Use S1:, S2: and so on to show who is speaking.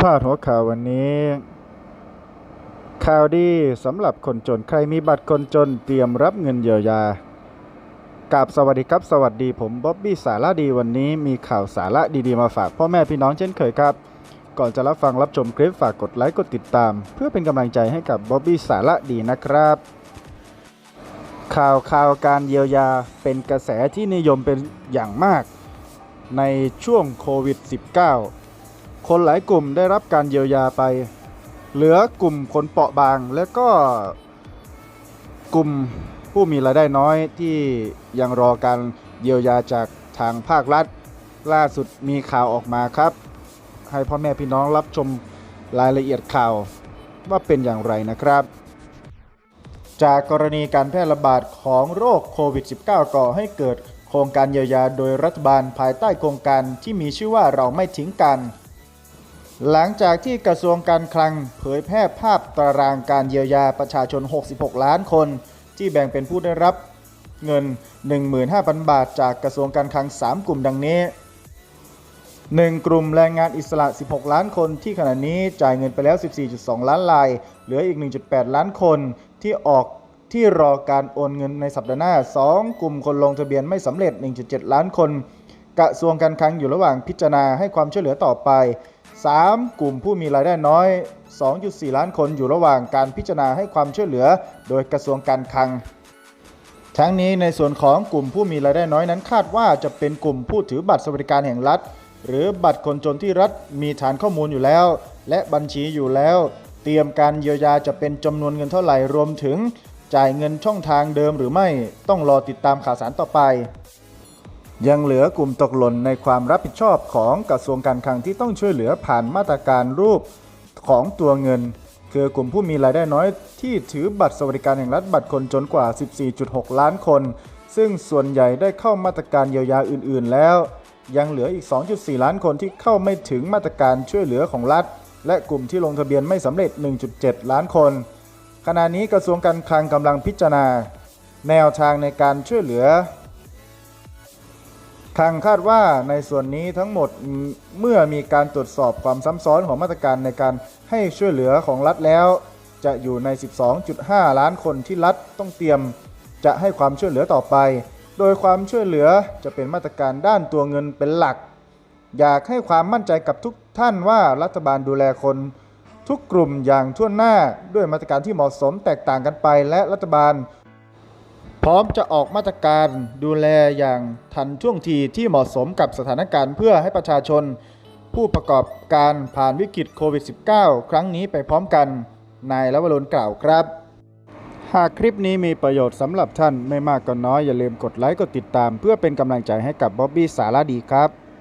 S1: พาดหัวข่าววันนี้ ข่าวดีสำหรับคนจนใครมีบัตรคนจนเตรียมรับเงินเยียวยากับสวัสดีครับ สวัสดีผมบ๊อบบี้สาระดีวันนี้มีข่าวสาระดีๆมาฝากพ่อแม่พี่น้องเช่นเคยครับ ก่อนจะรับฟังรับชมคลิปฝากกดไลค์กดติดตาม เพื่อเป็นกำลังใจให้กับบ๊อบบี้สาระดีนะครับ ข่าวข่าวการเยียวยาเป็นกระแสที่นิยมเป็นอย่างมาก ในช่วงโควิด -19 คนหลายกลุ่มได้รับการเยียวยาไป เหลือกลุ่มคนเปราะบาง และก็กลุ่มผู้มีรายได้น้อยที่ยังรอการเยียวยาจากทางภาครัฐ ล่าสุดมีข่าวออกมาครับ ให้พ่อแม่พี่น้องรับชมรายละเอียดข่าวว่าเป็นอย่างไรนะครับ จากกรณีการแพร่ระบาดของโรคโควิด -19 ก่อให้เกิดโครงการเยียวยาโดยรัฐบาลภายใต้โครงการที่มีชื่อว่าเราไม่ทิ้งกัน หลังจากที่กระทรวงการคลังเผยแพร่ภาพตารางการเยียวยาประชาชน 66 ล้านคน ที่แบ่งเป็นผู้ได้รับเงิน 15,000 บาท จากกระทรวงการคลัง 3 กลุ่มดังนี้ 1. กลุ่มแรงงานอิสระ 16 ล้านคนที่ขณะนี้จ่ายเงินไปแล้ว 14.2 ล้านลาย เหลืออีก 1.8 ล้านคนที่ออกที่รอการโอนเงินในสัปดาห์หน้า 2. กลุ่มคนลงทะเบียนไม่สำเร็จ 1.7 ล้านคน กระทรวงการคลังอยู่ระหว่างพิจารณาให้ความช่วยเหลือต่อไป 3. กลุ่มผู้มีรายได้น้อย 2.4 ล้านคนอยู่ระหว่างการพิจารณาให้ความช่วยเหลือ โดยกระทรวงการคลัง ทั้งนี้ในส่วนของกลุ่มผู้มีรายได้น้อยนั้นคาดว่าจะเป็นกลุ่มผู้ถือบัตรสวัสดิการแห่งรัฐ หรือบัตรคนจนที่รัฐมีฐานข้อมูลอยู่แล้ว และบัญชีอยู่แล้ว เตรียมการเยียวยาจะเป็นจำนวนเงินเท่าไหร่รวมถึง จ่ายเงินช่องทางเดิมหรือไม่ต้องรอติดตามข่าวสารต่อไป ยังเหลือกลุ่มตกหล่นในความรับผิดชอบของกระทรวงการคลังที่ต้องช่วยเหลือผ่านมาตรการรูปของตัวเงิน คือกลุ่มผู้มีรายได้น้อยที่ถือบัตรสวัสดิการแห่งรัฐบัตรคนจนกว่า 14.6 ล้านคน ซึ่งส่วนใหญ่ได้เข้ามาตรการเยียวยาอื่น ๆ แล้ว ยังเหลืออีก 2.4 ล้านคนที่เข้าไม่ถึงมาตรการช่วยเหลือของรัฐ และกลุ่มที่ลงทะเบียนไม่สำเร็จ 1.7 ล้านคน ขณะนี้กระทรวงการคลังกำลังพิจารณา แนวทางในการช่วยเหลือ คลังคาดว่าในส่วนนี้ทั้งหมดเมื่อมีการตรวจสอบความซ้ำซ้อนของมาตรการในการให้ช่วยเหลือของรัฐแล้ว จะอยู่ใน 12.5 ล้านคนที่รัฐต้องเตรียม จะให้ความช่วยเหลือต่อไป โดยความช่วยเหลือจะเป็นมาตรการด้านตัวเงินเป็นหลัก อยากให้ความมั่นใจกับทุกท่านว่ารัฐบาลดูแลคน ทุกกลุ่มอย่างทั่วหน้าด้วยมาตรการที่เหมาะสมแตกต่างกันไปและรัฐบาล พร้อมจะออกมาตรการดูแลอย่างทันท่วงทีที่เหมาะสมกับสถานการณ์เพื่อให้ประชาชน ผู้ประกอบการผ่านวิกฤตโควิด -19 ครั้งนี้ไปพร้อมกัน นายละวรนกล่าวครับ หากคลิปนี้มีประโยชน์สำหรับท่านไม่มากก็น้อยอย่าลืมกดไลค์กดติดตาม เพื่อเป็นกำลังใจให้กับบ๊อบบี้สารดีครับ